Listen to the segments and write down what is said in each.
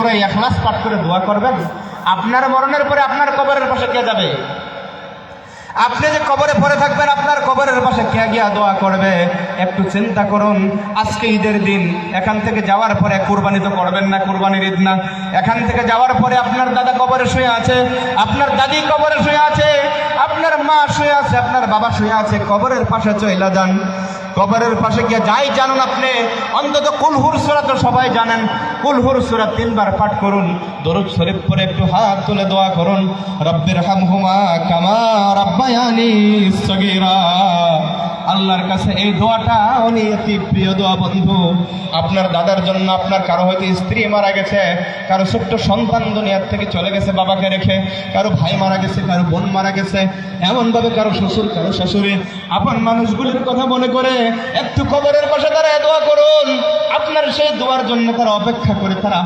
করে এখলাস পাঠ করে দোয়া করবেন, আপনার মরণের পরে আপনার কবরের পাশে কে যাবে? আপনি যে কবরে পড়ে থাকবেন, আপনার কবরের পাশে কে গিয়া দোয়া করবে? একটু চিন্তা করুন, আজকে ঈদের দিন, এখান থেকে যাওয়ার পরে কুরবানি তো করবেন না, কুরবানির ঈদ না। এখান থেকে যাওয়ার পরে আপনার দাদা কবরে শুয়ে আছে, আপনার দাদি কবরে শুয়ে আছে, আপনার মা শুয়ে আছে, আপনার বাবা শুয়ে আছে, কবরের পাশে চইলা যান। কবরের পাশে গিয়ে যাই জানুন আপনি, অন্তত কুলহুর সুরা তো সবাই জানেন। কুলহুর সুরা তিনবার পাঠ করুন, দরুদ শরীফ পরে একটু হাত তুলে দোয়া করুন। রব্বের হামহুমা কামা রব্বায়ানি সগীরা। আল্লাহর কাছে এই দোয়াটা উনি অতি প্রিয় দোয়া বন্ধু আপনার দাদার জন্য আপনার কারও হয়তো স্ত্রী মারা গেছে, কারও ছোট্ট সন্তান দুনিয়ার থেকে চলে গেছে বাবাকে রেখে, কারও ভাই মারা গেছে, কারও বোন মারা গেছে, এমনভাবে কারও শ্বশুর, কারও শাশুড়ি। আপন মানুষগুলির কথা মনে করে একটু কবরের পাশে তারা দোয়া করুন। আপনার সেই দোয়ার জন্য তারা অপেক্ষা করে তারা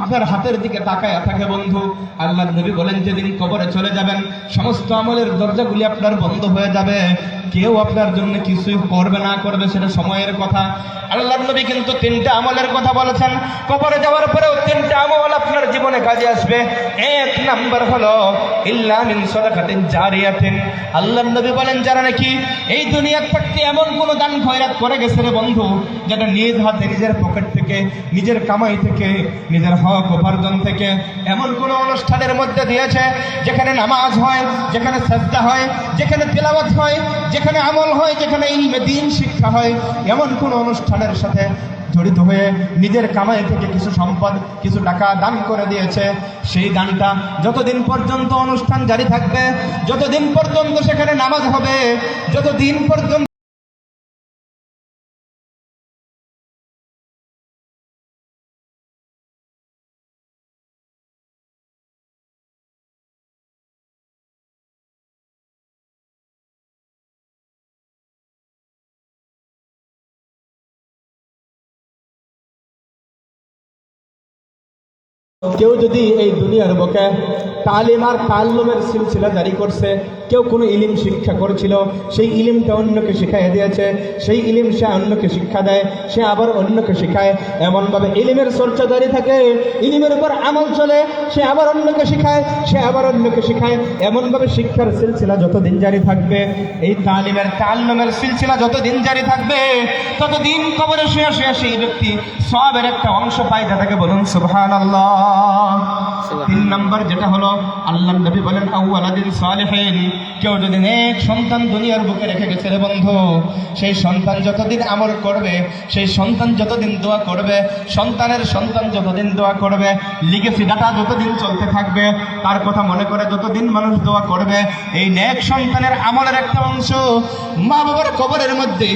আপনার হাতের দিকে তাকায় থাকে বন্ধু। আল্লাহ নবী বলেন, যেদিন কবরে চলে যাবেন, সমস্ত আমলের দরজাগুলি আপনার বন্ধ হয়ে যাবে। কেউ আপনার জন্য কিছুই করবে না, করবে সেটা সময়ের কথা। আল্লাহ নবী কিন্তু তিনটা আমলের কথা বলেছেন। কবরে যাওয়ার পরেও তিনটা আমল আপনার জীবনে কাজে আসবে। এক নাম্বার হলো, ইল্লা মিন সাদাকাতিন জারিয়াতিন। আল্লাহ নবী বলেন, যারা নাকি এই দুনিয়ার থাকতে এমন কোনো দান খয়রাত করে গেছে রে বন্ধু, যেটা নিজ হাতে, নিজের পকেট থেকে, নিজের কামাই থেকে, নিজের হক উপার্জন থেকে এমন কোনো অনুষ্ঠানের মধ্যে দিয়েছে, যেখানে নামাজ হয়, যেখানে শ্রদ্ধা হয়, যেখানে তেলাওয়াত হয়, যেখানে আমল হয়, যেখানে ইলমে দিন শিক্ষা হয়, এমন কোনো অনুষ্ঠানের সাথে জড়িত হয়ে নিজের কামাই থেকে কিছু সম্পদ, কিছু টাকা দান করে দিয়েছে। সেই দানটা যতদিন পর্যন্ত অনুষ্ঠান জারি থাকবে, যতদিন পর্যন্ত সেখানে নামাজ হবে, যতদিন পর্যন্ত কেউ যদি এই দুনিয়ার বুকে তালিম আর তাল্লুমের সিলসিলা জারি করছে কেউ কোনো ইলিম শিক্ষা করেছিল সেই ইলিমটা অন্যকে শিখাই দিয়েছে সেই ইলিম সে অন্যকে শিক্ষা দেয় সে আবার অন্যকে শিখায়। এমনভাবে ইলিমের চর্চা জারি থাকে ইলিমের উপর আমল চলে সে আবার অন্যকে শিখায় সে আবার অন্যকে শিখায়। এমনভাবে শিক্ষার সিলসিলা যতদিন জারি থাকবে এই তালিমের তাল্লুমের সিলসিলা যতদিন জারি থাকবে ততদিন কবরে শুয়ে শুয়ে সেই ব্যক্তি সবের একটা অংশ পায় যাটাকে বলুন সুবহান তিন নম্বর যেটা হলো আল্লাহ নবী বলেন আউয়ালাদিন সালেহিন। কেউ যদি নেক সন্তান দুনিয়ার বুকে রেখে গেছে রে বন্ধু, সেই সন্তান যতদিন আমল করবে, সেই সন্তান যতদিন দোয়া করবে, সন্তানের সন্তান যতদিন দোয়া করবে লিগেসি ডাটা যতদিন চলতে থাকবে, তার কথা মনে করে যতদিন মানুষ দোয়া করবে, এই নেক সন্তানের আমলের একটা অংশ মা বাবার কবরের মধ্যে,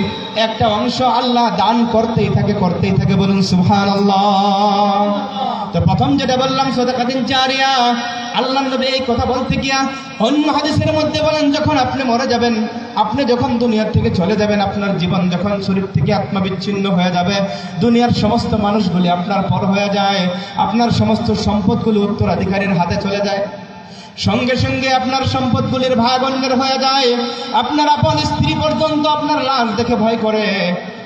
একটা অংশ আল্লাহ দান করতেই থাকে করতেই থাকে বলুন সুবহানাল্লাহ। তো প্রথম যেটা বললাম, সদাকাতিন চারিয়া আল্লাহ নবী এই কথা বলতে গিয়া অন্য হাদিসের মধ্যে বলেন, যখন আপনি মরে যাবেন, আপনি যখন দুনিয়ার থেকে চলে যাবেন, আপনার জীবন যখন শরীর থেকে আত্মা বিচ্ছিন্ন হয়ে যাবে, দুনিয়ার সমস্ত মানুষগুলি আপনার পর হয়ে যায়, আপনার সমস্ত সম্পদগুলি উত্তরাধিকারীর হাতে চলে যায়। সঙ্গে সঙ্গে আপনার সম্পদগুলির ভাগ অন্যের হয়ে যায়। আপনার আপন স্ত্রী পর্যন্ত আপনার লাশ দেখে ভয় করে।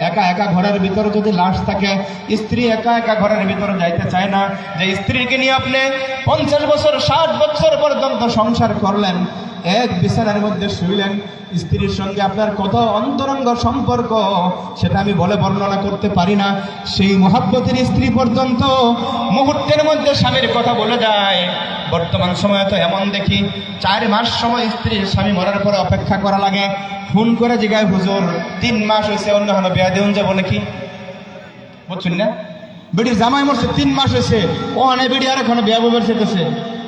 একা একা ঘরের ভিতরে যদি লাশ থাকে, স্ত্রী একা একা ঘরের ভিতরে যাইতে চায় না। যে স্ত্রীকে নিয়ে আপনি পঞ্চাশ বছর, ষাট বছর পর্যন্ত সংসার করলেন, এক বিছানার মধ্যে শুইলেন, স্ত্রীর সঙ্গে আপনার কত অন্তরঙ্গ সম্পর্ক, সেটা আমি বলে বর্ণনা করতে পারি না। সেই মহাব্বতের স্ত্রী পর্যন্ত মুহূর্তের মধ্যে স্বামীর কথা বলে যায়। বর্তমান সময়ে তো এমন দেখি, চার মাস সময় স্ত্রীর স্বামী মরার পরে অপেক্ষা করা লাগে। ফোন করে জিগায় হুজুর, তিন মাস হয়েছে অন্য হলো বিয়া দেউন যাব নাকি? বুঝছেন না? বেডির জামাই মরছে, তিন মাস হয়েছে ও অনেক বেডি আর এখন বিয়া বইবার সেতেছে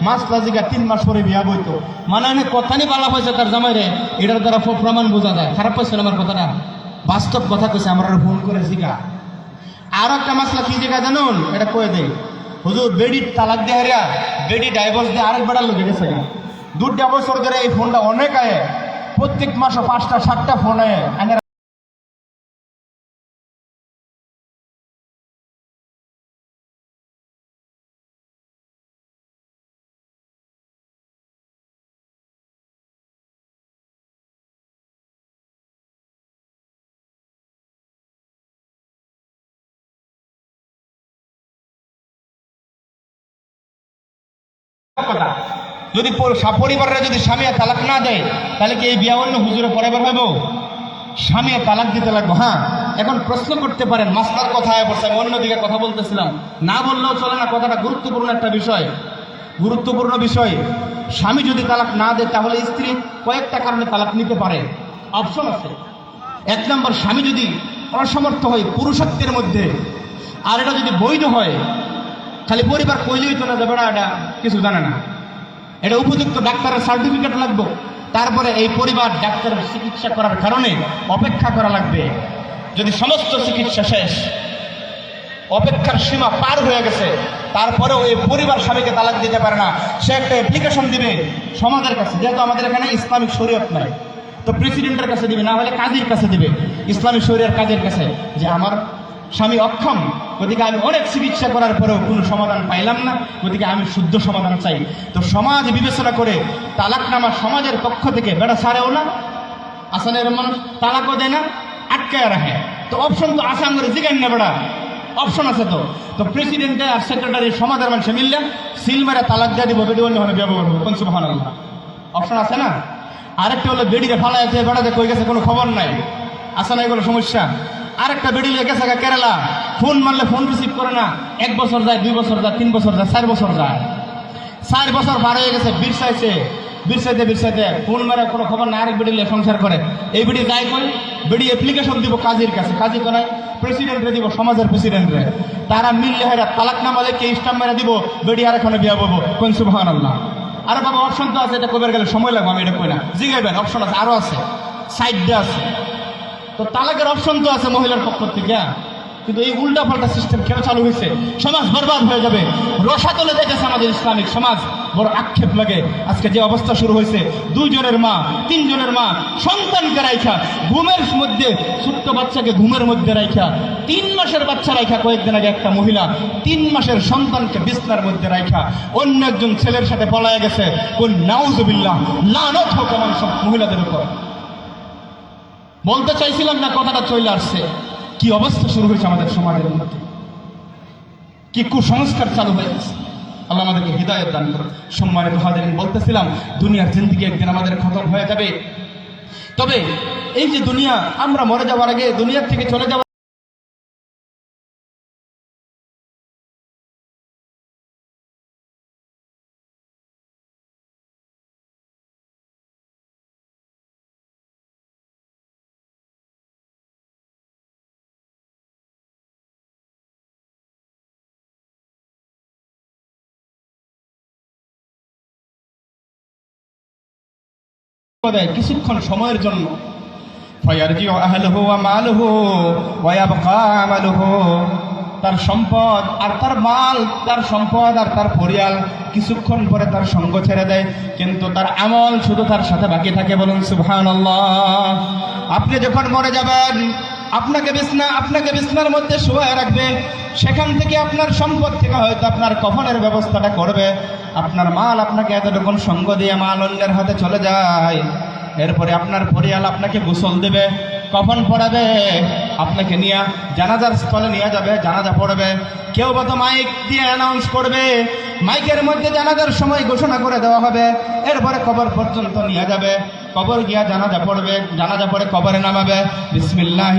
মাস প্লাজিকা তিন মাস পরে বিয়া বইতো। মানে অনেক কথা নিয়ে পালা পয়সা তার জামাই রে, এটার দ্বারা প্রমাণ বোঝা যায়। খারাপ পাইছে আমার কথাটা। বাস্তব কথা কইছে, আমরা ফোন করে জিগা। আর একটা মাসলা কি জায়গা জানুন? এটা কয়ে দেই। হুজুর, বেডি তালাক দিয়ে হারিয়া, বেডি ডাইভোর্স দিয়ে আরেক বেড়ার লোক গেছে দুটা বছর ধরে এই ফোনটা অনেক আয় প্রত্যেক মাসে পাঁচটা, সাতটা ফোন আয় কথা। যদি পর- পরিবারের যদি স্বামী তালাক না দেয়, তাহলে কি এই বিয়া অন্য হুজুরে পরে বের হইব? স্বামী তালাক দিতে লাগবো হ্যাঁ? এখন প্রশ্ন করতে পারেন মাস্টার কথা পড়ছে, আমি অন্যদিকে কথা বলতেছিলাম। না বললেও চলে না, কথাটা গুরুত্বপূর্ণ একটা বিষয়। গুরুত্বপূর্ণ বিষয়, স্বামী যদি তালাক না দেয়, তাহলে স্ত্রী কয়েকটা কারণে তালাক নিতে পারে। অপশন আছে। এক নম্বর, স্বামী যদি অসমর্থ হয় পুরুষত্বের মধ্যে, আর এটা যদি বৈধ হয় খালি পরিবার কইলেই তো না যাবে বেড়া, এটা কিছু জানে না। এটা উপযুক্ত ডাক্তারের সার্টিফিকেট লাগবে। তারপরে এই পরিবার ডাক্তারের চিকিৎসা করার কারণে অপেক্ষা করা লাগবে। যদি সমস্ত চিকিৎসা শেষ, অপেক্ষার সীমা পার হয়ে গেছে, তারপরেও এই পরিবার স্বামীকে তালাক দিতে পারে না। সে একটা অ্যাপ্লিকেশন দিবে সমাজের কাছে, যেহেতু আমাদের এখানে ইসলামিক শরীয়ত নাই। তো প্রেসিডেন্টের কাছে দিবে, না হলে কাজীর কাছে দিবে। ইসলামিক শরীরের কাজের কাছে যে, আমার স্বামী অক্ষম। ওদিকে আমি অনেক চিকিৎসা করার পরেও কোনো সমাধান পাইলাম না। ওদিকে আমি শুদ্ধ সমাধান চাই। তো সমাজ বিবেচনা করে তালাকনামা সমাজের পক্ষ থেকে বেড়া ছাড়েও না আসানের মানুষ তালাকও দেয় না, আটকায় রাখে। তো অপশন তো আসাম করে জিগান না বেড়া। অপশন আছে তো। তো প্রেসিডেন্ট আর সেক্রেটারি সমাজের মানুষে মিললে সিল মেরে তালাক দিয়ে দিব বেডি অন্য ব্যবহার করব। কোন সুবাহ অপশন আছে না? আরেকটা হলো বেডিরে ফালা আছে বেড়াতে কই গেছে কোনো খবর নাই। আসে না এগুলো সমস্যা? আরেকটা বেডি লেগে গা কেরালা। ফোন মারলে ফোন রিসিভ করে না। এক বছর যায়, দুই বছর যায়, তিন বছর যায়, চার বছর যায়। চার বছর পার হয়ে গেছে বিরসাইছে বিরসাইতে বিরসাইতে ফোন মেরে কোনো খবর না আরেক বেডিলে সংসার করে। এই বেডি যাই কই, বেডি অ্যাপ্লিকেশন দিব কাজীর কাছে। কাজী নাই প্রেসিডেন্টরে দিব, সমাজের প্রেসিডেন্টরে তারা মিললে হেরা তালাক নামা লেখে স্টাম্প মেরে দিব, বেডি আর এখানে বিয়া বলব কোন সুবহান আল্লাহ আরে বাবা, অপশন তো আছে, এটা কবে গেলে সময় লাগবে, আমি এটা কই না। জিগাইবেন, অপশন আছে, আরও আছে। সাইড দিয়ে আছে। তো তালাকের অপশন তো আছে মহিলার পক্ষ থেকে হ্যাঁ? কিন্তু এই উল্টা পাল্টা সিস্টেম কেন চালু হয়েছে? সমাজ বরবাদ হয়ে যাবে। রসাতলে দেখেছে আমাদের ইসলামিক সমাজ। বড় আক্ষেপ লাগে। আজকে যে অবস্থা শুরু হয়েছে, দুইজনের মা, তিনজনের মা, সন্তানকে রাইখা, ঘুমের মধ্যে, ছোট্ট বাচ্চাকে ঘুমের মধ্যে রাইখা, তিন মাসের বাচ্চা রাইখা, কয়েকদিন আগে একটা মহিলা তিন মাসের সন্তানকে বিছনার মধ্যে রাইখা, অন্য একজন ছেলের সাথে পলায় গেছে। কোন নাউজুবিল্লাহ, লানত হোক আমার সব মহিলাদের উপর। বলতে চাইছিলাম না, কথাটা চলে আসছে। কি অবস্থা শুরু হয়েছে আমাদের সমাজের মধ্যে? কি কুসংস্কার চালু হয়ে গেছে? আল্লাহ আমাদেরকে হৃদয়ের দান করুন। সম্মানের হাজারিন, বলতেছিলাম, দুনিয়ার জিন্দিগি একদিন আমাদের খতম হয়ে যাবে। তবে এই যে দুনিয়া, আমরা মরে যাওয়ার আগে দুনিয়ার থেকে চলে যাওয়ার দেয় কিছুক্ষণ সময়ের জন্য। তার সম্পদ আর তার মাল, তার সম্পদ আর তার পরিয়াল কিছুক্ষণ পরে তার সঙ্গ ছেড়ে দেয়। কিন্তু তার আমল শুধু তার সাথে বাকি থাকে বলুন সুবহানাল্লাহ। আপনি যখন মরে যাবেন, আপনাকে বিছনা, আপনাকে বিছনার মধ্যে শুয়ে রাখবে। সেখান থেকে আপনার সম্পদ থেকে হয়তো আপনার কফনের ব্যবস্থাটা করবে। আপনার মাল আপনাকে এতটুকুন সঙ্গ দিয়ে মাল অন্যের হাতে চলে যায়। এরপরে আপনার পরিয়াল আপনাকে গোসল দেবে, কফন পড়াবে আপনাকে নিয়ে জানাজার স্থলে নিয়ে যাবে, জানাজা পড়বে। কেউ বা তো মাইক দিয়ে অ্যানাউন্স করবে, মাইকের মধ্যে জানাজার সময় ঘোষণা করে দেওয়া হবে। এরপরে কবর পর্যন্ত নিয়ে যাবে, কবর গিয়া জানাজা পড়বে, জানাজা পড়ে কবরে নামাবে। বিসমিল্লাহ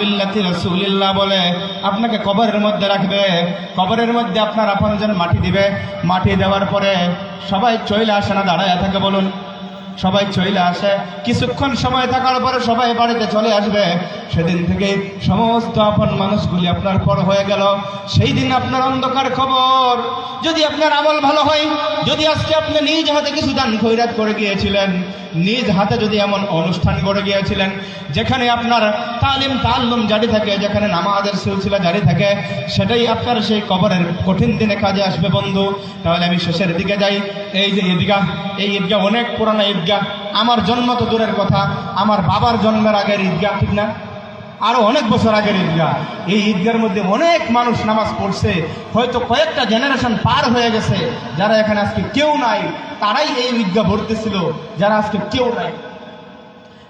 বিল্লাতি রাসূলিল্লাহ বলে আপনাকে কবরের মধ্যে রাখবে। কবরের মধ্যে আপনার আপনজন মাটি দিবে। মাটি দেওয়ার পরে সবাই চইলে আসে না দাঁড়ায় থাকে বলুন। সবাই চলে আসে। কিছুক্ষণ সময় থাকার পরে সবাই বাড়িতে চলে আসবে। সেদিন থেকে সমস্ত আপন মানুষগুলি আপনার পর হয়ে গেল। সেই দিন আপনার অন্ধকার খবর। যদি আপনার আমল ভালো হয়, যদি আজকে আপনি নিজ হাতে কিছু দান খৈরাত করে গিয়েছিলেন নিজ হাতে যদি এমন অনুষ্ঠান গড়ে গিয়েছিলেন, যেখানে আপনার তালিম তাল্লুম জারি থাকে, যেখানে নামাজের সিলসিলা জারি থাকে, সেটাই আপনার সেই কবরের কঠিন দিনে কাজে আসবে বন্ধু। তাহলে আমি শেষের দিকে যাই। এই যে ঈদগাহ, এই ঈদগাহ অনেক পুরানো ঈদগাহ। আমার জন্ম তো দূরের কথা, আমার বাবার জন্মের আগের ঈদগাহ, ঠিক না? আরও অনেক বছর আগের ঈদগাহ এই ঈদগার মধ্যে অনেক মানুষ নামাজ পড়ছে। হয়তো কয়েকটা জেনারেশন পার হয়ে গেছে, যারা এখানে আজকে কেউ নাই। তারাই এই ঈদগাহ ভরতেছিল, যারা আজকে কেউ নাই।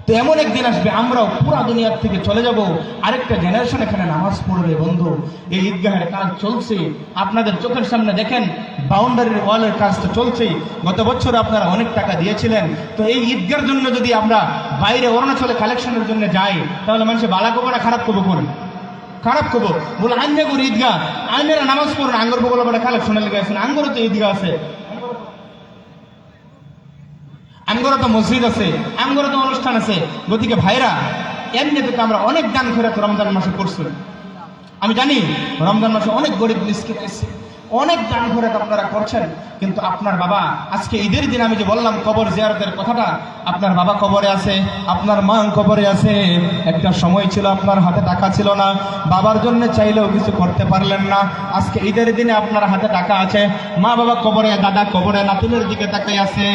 তো এমন একদিন আসবে, আমরাও পুরা দুনিয়ার থেকে চলে যাব। আরেকটা জেনারেশন এখানে নামাজ পড়বে, বন্ধু। এই ঈদগাহের কাজ চলছে। আপনাদের চোখের সামনে দেখেন বাউন্ডারির ওয়ালের কাজ তো চলছেই গত বছর আপনারা অনেক টাকা দিয়েছিলেন। তো এই ঈদগার জন্য যদি আমরা বাইরে অরুণাচলে কালেকশনের জন্য যাই, তাহলে মানুষের বালা কবরা খারাপ করব কোন? খারাপ করব? বলে আঞ্জা করি ঈদগাহ। আঞ্জারা নামাজ পড়ুন আঙ্গর বগল কালেকশনের লেগে আছেন আঙ্গরও তো ঈদগাহ আছে। আমগরও তো মসজিদ আছে আমগরও তো অনুষ্ঠান আছে। গতিকে ভাইরা এমনিতে তো আমরা অনেক দান করে রমজান মাসে করছি আমি জানি, রমজান মাসে অনেক গরিব মিসকিন আছে। অনেক দান করে আপনারা করছেন কিন্তু আপনার বাবা, আজকে ঈদের দিন আমি যে বললাম কবর জিয়ারতের কথাটা, আপনার বাবা কবরে আছে, আপনার মা কবরে আছে, একটা সময় ছিল আপনার হাতে টাকা ছিল না, বাবার জন্য চাইলেও কিছু করতে পারলেন না, আজকে ঈদের দিনে আপনার হাতে টাকা আছে, মা বাবা কবরে, দাদা কবরে, নাতিনের দিকে তাকাই আছে,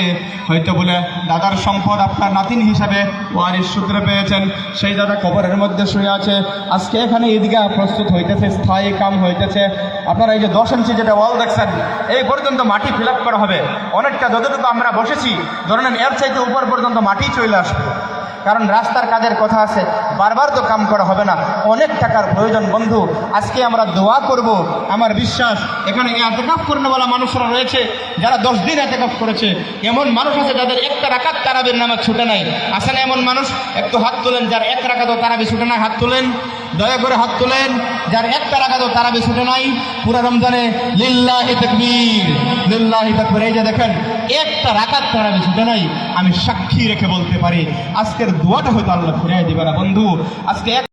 হয়তো বলে, দাদার সম্পদ আপনার নাতিন হিসাবে ওয়ারিস সূত্রে পেয়েছেন, সেই দাদা কবরের মধ্যে শুয়ে আছে, আজকে এখানে ঈদগাহ প্রস্তুত হইতেছে, স্থায়ী কাম হইতেছে আপনারা এই যে দশ ইঞ্চি যেটা ওয়াল দেখছেন, এই পর্যন্ত মাটি ফিল করা হবে। অনেকটা যতটুকু আমরা বসেছি, ধরে নেন এর চাইতে উপর পর্যন্ত মাটি চলে আসবে। কারণ রাস্তার কাজের কথা আছে, বারবার তো কাম করা হবে না। অনেক টাকার প্রয়োজন, বন্ধু। আজকে আমরা দোয়া করব, আমার বিশ্বাস, এখানে এতেকাফ বলা মানুষরা রয়েছে, যারা দশ দিন এতেকাফ করেছে। এমন মানুষ আছে যাদের একটা রাকাত তারাবির নামাজ ছুটে নাই। আসেন এমন মানুষ? একটু হাত তোলেন, যার এক রাকাতও তারাবি ছুটে নাই হাত তোলেন। দয়া করে হাত তোলেন। যার একটা তারা বেশি নাই, পুরো রমজানে লিল্লাহি তাকবীর লিল্লাহি তাকবীর। এই যে দেখেন, একটা রাকাত বেশি ছুটে নাই, আমি সাক্ষী রেখে বলতে পারি। আজকের দোয়াটা হয়তো আল্লাহ ফিরাই দিবে না, বন্ধু। আজকে